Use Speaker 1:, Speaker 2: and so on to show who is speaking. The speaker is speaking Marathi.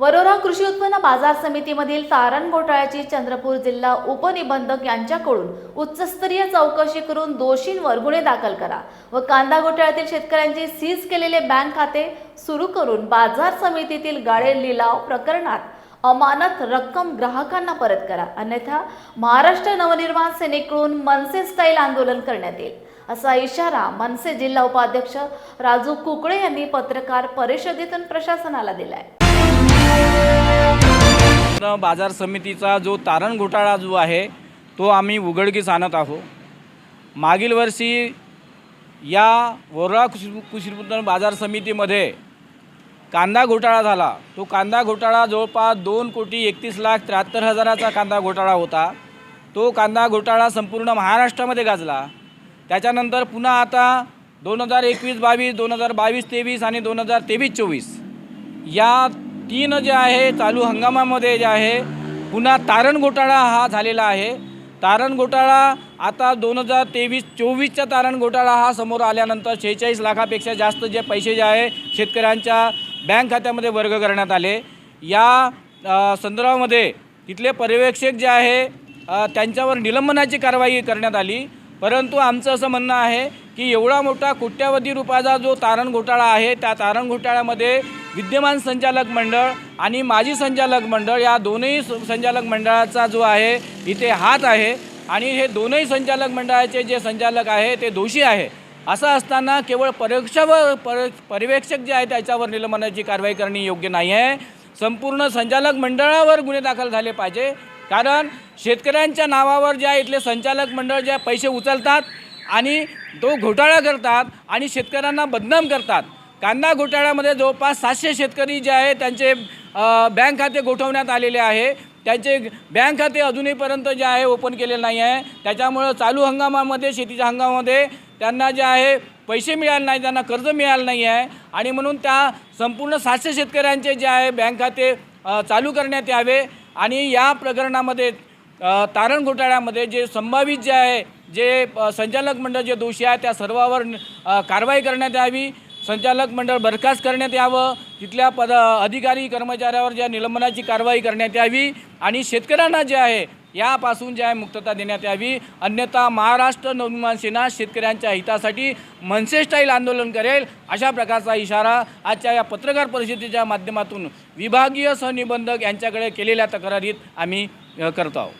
Speaker 1: वरोरा कृषी उत्पन्न बाजार समितीमधील तारण घोटाळ्याची चंद्रपूर जिल्हा उपनिबंधक यांच्याकडून उच्चस्तरीय चौकशी करून दोषींवर गुन्हे दाखल करा व कांदा घोटाळ्यातील शेतकऱ्यांचे सीज केलेले बँक खाते सुरू करून बाजार समितीतील गाळे लिलाव प्रकरणात अमानत रक्कम ग्राहकांना परत करा. अन्यथा महाराष्ट्र नवनिर्माण सेनेकडून मनसे स्टाईल आंदोलन करण्यात येईल. असा इशारा मनसे जिल्हा उपाध्यक्ष राजू कुकडे यांनी पत्रकार परिषदेतून प्रशासनाला दिलाय.
Speaker 2: बाजार समितीचा जो तारण घोटाळा जो आहे तो आम्ही उघडकीस आणत आहोत. मागील वर्षी या वरोळा कृषी कृषी उत्पन्न बाजार समितीमध्ये कांदा घोटाळा झाला. तो कांदा घोटाळा जवळपास दोन कोटी एकतीस लाख त्र्याहत्तर हजाराचा कांदा घोटाळा होता. तो कांदा घोटाळा संपूर्ण महाराष्ट्रामध्ये गाजला. त्याच्यानंतर पुन्हा आता दोन हजार एकवीस बावीस दोन हजार बावीस तेवीस आणि दोन हजार तेवीस चोवीस या तीन जे आहे चालू हंगामामध्ये जे आहे पुन्हा तारण घोटाळा हा झालेला आहे. तारण घोटाळा आता दोन हजार तेवीस चोवीसचा तारण घोटाळा हा समोर आल्यानंतर शेहेचाळीस लाखापेक्षा जास्त जे पैसे जे आहे शेतकऱ्यांच्या बँक खात्यामध्ये वर्ग करण्यात आले. या संदर्भामध्ये तिथले पर्यवेक्षक जे आहे त्यांच्यावर निलंबनाची कारवाई करण्यात आली. परंतु आमचं असं म्हणणं आहे की एवढा मोठा कोट्यावधी रुपयाचा जो तारण घोटाळा आहे त्या तारण घोटाळ्यामध्ये विद्यमान संचालक मंडळ आणि माजी संचालक मंडळ या दोनही संचालक मंडळाचा जो आहे इथे हात आहे. आणि हे दोनही संचालक मंडळाचे जे संचालक आहे ते दोषी आहे. असं असताना केवळ परीक्षावर पर पर्यवेक्षक जे आहे त्याच्यावर निलंबनाची कारवाई करणे योग्य नाही आहे. संपूर्ण संचालक मंडळावर गुन्हे दाखल झाले पाहिजे. कारण शेतकऱ्यांच्या नावावर ज्या इथले संचालक मंडळ ज्या पैसे उचलतात आणि तो घोटाळा करतात आणि शेतकऱ्यांना बदनाम करतात कांदा घोटाळ्यामध्ये जवळपास सातशे शेतकरी जे आहे त्यांचे बँक खाते गोठवण्यात आलेले आहे. त्यांचे बँक खाते अजूनहीपर्यंत जे आहे ओपन केलेलं नाही आहे. त्याच्यामुळं चालू हंगामामध्ये शेतीच्या हंगामामध्ये त्यांना जे आहे पैसे मिळाले नाही त्यांना कर्ज मिळालं नाही आहे. आणि म्हणून त्या संपूर्ण सातशे शेतकऱ्यांचे जे आहे बँक खाते चालू करण्यात यावे. आणि या प्रकरणामध्ये तारण घोटाळ्यामध्ये जे संभावित जे आहे जे संचालक मंडळ जे दोषी आहे त्या सर्वावर कारवाई करण्यात यावी. संचालक मंडळ बरखास्त करण्यात यावं. तिथल्या पद अधिकारी कर्मचाऱ्यावर ज्या निलंबनाची कारवाई करण्यात यावी आणि शेतकऱ्यांना जे आहे यापासून जे आहे मुक्तता देण्यात यावी. अन्यथा महाराष्ट्र नवनिर्माण सेना शेतकऱ्यांच्या हितासाठी मनसे स्टाईल आंदोलन करेल अशा प्रकारचा इशारा आजच्या या पत्रकार परिषदेच्या माध्यमातून विभागीय सहनिबंधक यांच्याकडे केलेल्या तक्रारीत आम्ही करत करतो आहोत.